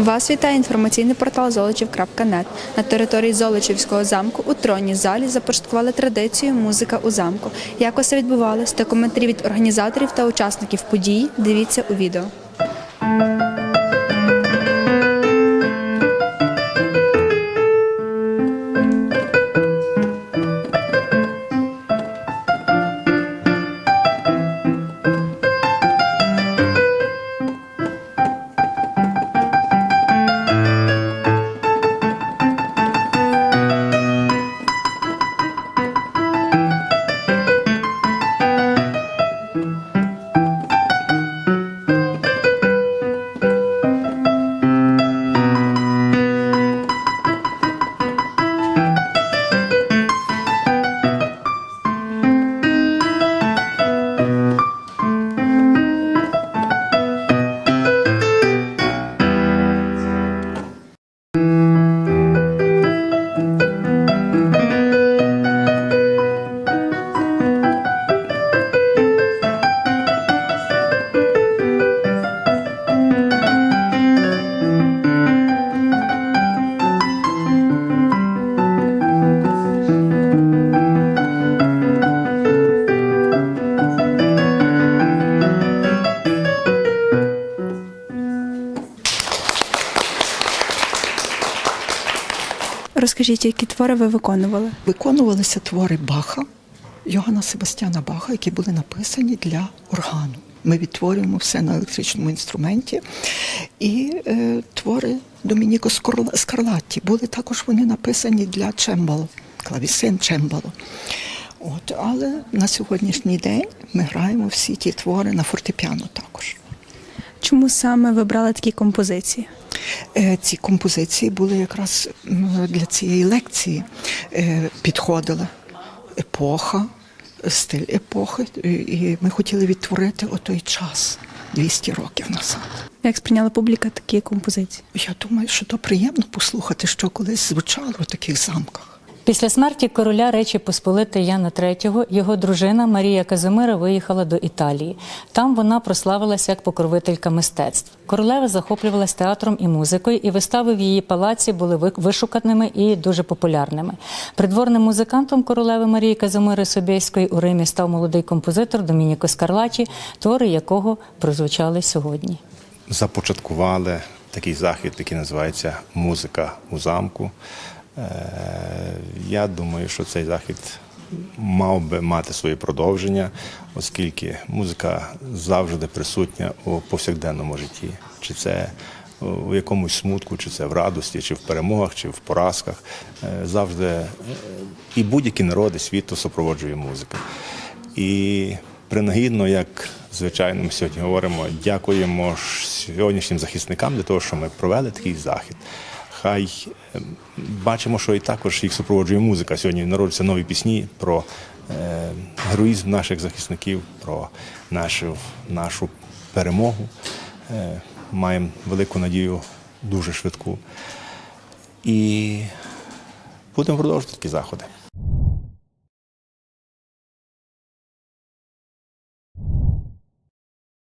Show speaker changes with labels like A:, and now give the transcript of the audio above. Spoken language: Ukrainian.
A: Вас вітає інформаційний портал Золочів.нет. На території Золочівського замку у тронній залі започаткували традицію музика у замку. Як усе відбувалось та коментарі від організаторів та учасників події. Дивіться у відео. Розкажіть, які твори ви виконували?
B: Виконувалися твори Баха, Йоганна Себастьяна Баха, які були написані для органу. Ми відтворюємо все на електричному інструменті. І е, твори Домініко Скарлатті були також вони написані для чембало, клавісин чембало. От, але на сьогоднішній день ми граємо всі ті твори на фортепіано також.
A: Чому саме ви брали такі композиції?
B: Е, Ці композиції були якраз для цієї лекції е, підходила епоха, стиль епохи, і- і ми хотіли відтворити отой час 200 років назад.
A: Як сприйняла публіка такі композиції?
B: Я думаю, що то приємно послухати, що колись звучало в таких замках.
C: Після смерті короля Речі Посполитої Яна III його дружина Марія Казимира виїхала до Італії. Там вона прославилася як покровителька мистецтв. Королева захоплювалась театром і музикою, і вистави в її палаці були ви- вишуканими і дуже популярними. Придворним музикантом королеви Марії Казимири Собєської у Римі став молодий композитор Домініко Скарлачі, твори якого прозвучали сьогодні.
D: започаткували такий захід, який називається Музика у замку. Е, Я думаю, що цей захід мав би мати своє продовження, оскільки музика завжди присутня у повсякденному житті. Чи це у якомусь смутку, чи це в радості, чи в перемогах, чи в поразках. Е, Завжди е, і будь-які народи світу супроводжує музика. І принагідно, як звичайно, ми сьогодні говоримо, дякуємо сьогоднішнім захисникам для того, що ми провели такий захід. Хай е, бачимо, що і також їх супроводжує музика. Сьогодні народяться нові пісні про е, героїзм наших захисників, про нашу, нашу перемогу. Е, маємо велику надію, дуже швидку. І будемо продовжувати такі заходи.